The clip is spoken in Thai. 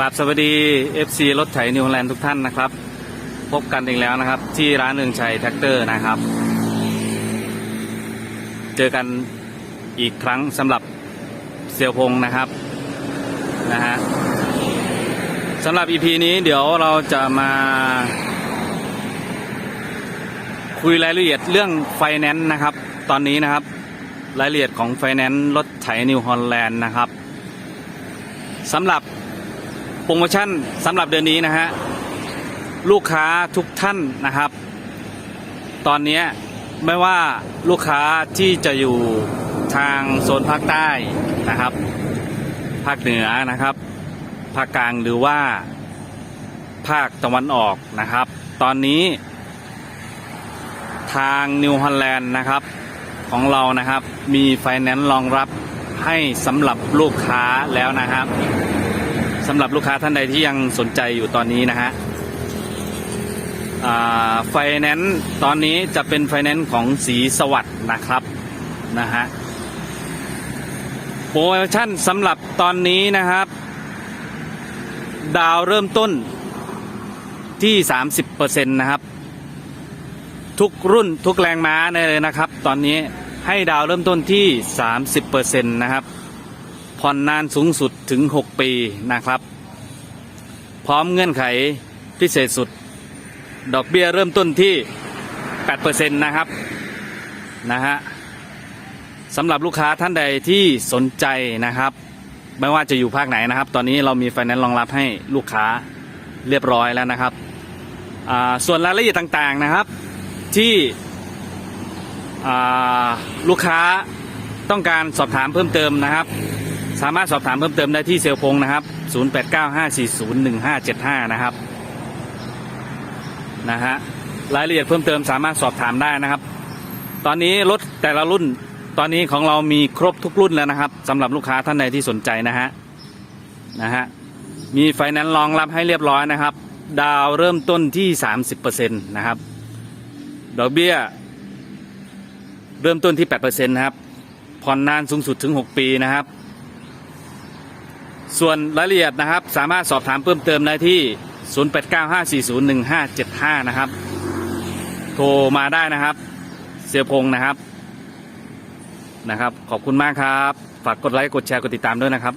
กราบสวัสดี FC รถไถนิวแลนด์ทุกท่านนะครับ พบกันอีกแล้วนะครับ ที่ร้านเรืองชัยแท็กเตอร์นะครับ เจอกันอีกครั้งสำหรับเซียวพงนะครับนะฮะสำหรับ EP นี้เดี๋ยวเราจะมา คุยรายละเอียดเรื่องไฟแนนซ์นะครับ ตอนนี้นะครับ รายละเอียดของไฟแนนซ์รถไถนิวฮอลแลนด์นะครับสำหรับ โปรโมชั่นสำหรับเดือนนี้นะฮะ ลูกค้าทุกท่านนะครับ ตอนนี้ไม่ว่าลูกค้าที่จะอยู่ทางโซนภาคใต้นะครับ ภาคเหนือนะครับ ภาคกลางหรือว่าภาคตะวันออกนะครับ ตอนนี้ ทางนิวฮอลแลนด์นะครับ ของเรานะครับ มีไฟแนนซ์รองรับให้สำหรับลูกค้าแล้วนะครับ สำหรับลูกค้าท่านใดที่ยังสนใจอยู่ตอนนี้นะฮะไฟแนนซ์ตอนนี้จะเป็นไฟแนนซ์ของสีสวัสด์นะครับนะฮะโปรโมชั่นสำหรับตอนนี้นะครับ ดาวเริ่มต้นที่ 30%นะครับ ทุกรุ่นทุกแรงม้าเลยนะครับ ตอนนี้ให้ดาวเริ่มต้นที่ 30%นะครับ ผ่อนนานสูงสุดถึง 6 ปีนะครับ พร้อมเงื่อนไขพิเศษสุด ดอกเบี้ยเริ่มต้นที่ 8%นะครับนะฮะสำหรับลูกค้าท่านใดที่สนใจนะครับ ไม่ว่าจะอยู่ภาคไหนนะครับ ตอนนี้เรามีไฟแนนซ์รองรับให้ลูกค้าเรียบร้อยแล้วนะครับ ส่วนรายละเอียดต่างๆนะครับ ที่ลูกค้าต้องการสอบถามเพิ่มเติมนะครับ สามารถสอบถามเพิ่มเติมได้ที่เซลพงนะครับ 0895401575 นะครับ นะฮะ รายละเอียดเพิ่มเติมสามารถสอบถามได้นะครับ ตอนนี้รถแต่ละรุ่น ตอนนี้ของเรามีครบทุกรุ่นแล้วนะครับสำหรับลูกค้าท่านใดที่สนใจนะฮะ นะฮะ มีไฟแนนซ์รองรับให้เรียบร้อยนะครับ ดาวเริ่มต้นที่ 30%นะครับ ดอกเบี้ย เริ่มต้นที่ 8%นะครับ ผ่อนนานสูงสุดถึง 6 ปีนะครับ ส่วนรายละเอียดนะครับ สามารถสอบถามเพิ่มเติมได้ที่ 0895401575 นะครับ โทรมาได้นะครับ เสียพงษ์นะครับนะครับ ขอบคุณมากครับ ฝากกดไลค์กดแชร์กดติดตามด้วยนะครับ